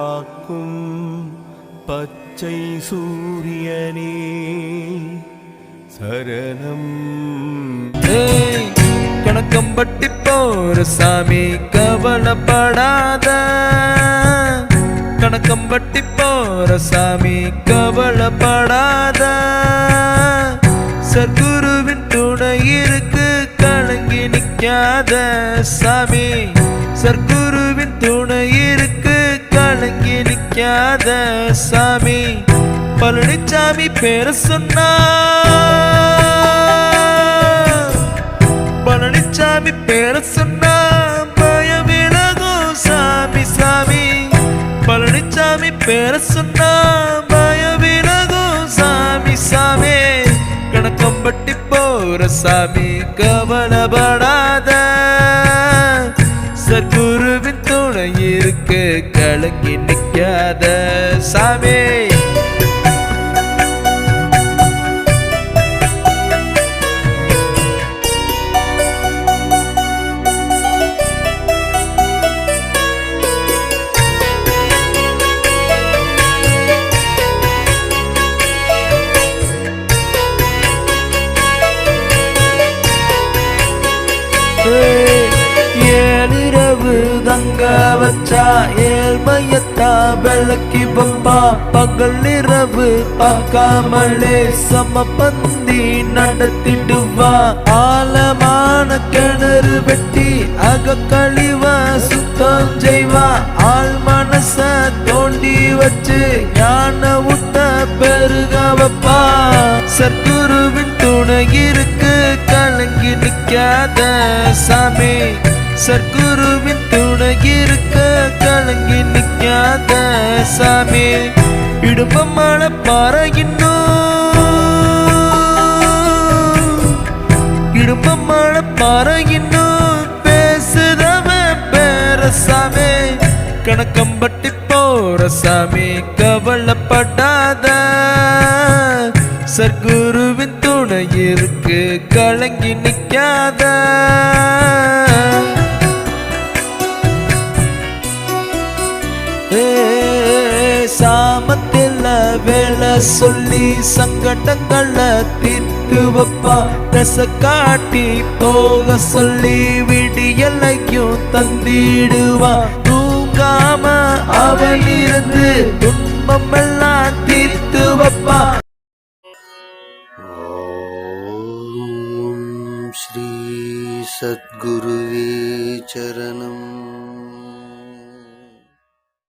காக்கும் பச்சை சூரியனே சரணம். கணக்கம் பட்டி போற சாமி கவலைப்படாத. கணக்கம் பட்டி போற சாமி கவலைப்படாத. சத்குருவின் துணை இருக்கு கலங்கி நிக்காத சாமி. சர்க்குரு கலங்கி சாமி பழனிச்சாமி பேர சொன்னா. பழனிச்சாமி பேர சொன்னா பயமிலகும் சாமி சாமி. பழனிச்சாமி பேர சொன்னா பயமிலகும் சாமி சாமி. கணக்கம்பட்டி போற சாமி கவலைப்படாத. சத்குருவின் துணை இருக்கு கலங்கி நிற்காத சாமி. தங்க வச்சா ஏழ்மையத்தா விளக்கி வப்பா. பகல் இரவு பார்க்காமலே சமபந்தி நடத்திடுவா. ஆழமான கிணறு வெட்டி அக சுத்தம் செய்வா. ஆள் மனச தோண்டி வச்சு ஞான விட்ட பெருக வப்பா. சர்க்குருவின் துணை இருக்கு கலங்கி நிக்காத சாமி. சர்க்குருவின் துணை இருக்க கலங்கி நிக்காத சாமி. இடுப்பமான பாறையின்னும் இடுப்பமான பாறையின்னும் பேசுதவன் பேர சாமி கணக்கம்பட்டி போற சாமி கவலைப்படாத. சர்க்குருவின் துணை இருக்கு கலங்கி நிக்காத சாமத்தில் வேலை சொல்லி சங்கடங்களை திட்டு வைப்பா. தச காட்டி போக சொல்லி விடியலையும் தந்திடுவா. தூங்காம அவன் இருந்து துன்பமெல்லாம் தீர்த்து வைப்பா. ஸ்ரீ சத்குருவே சரணம்.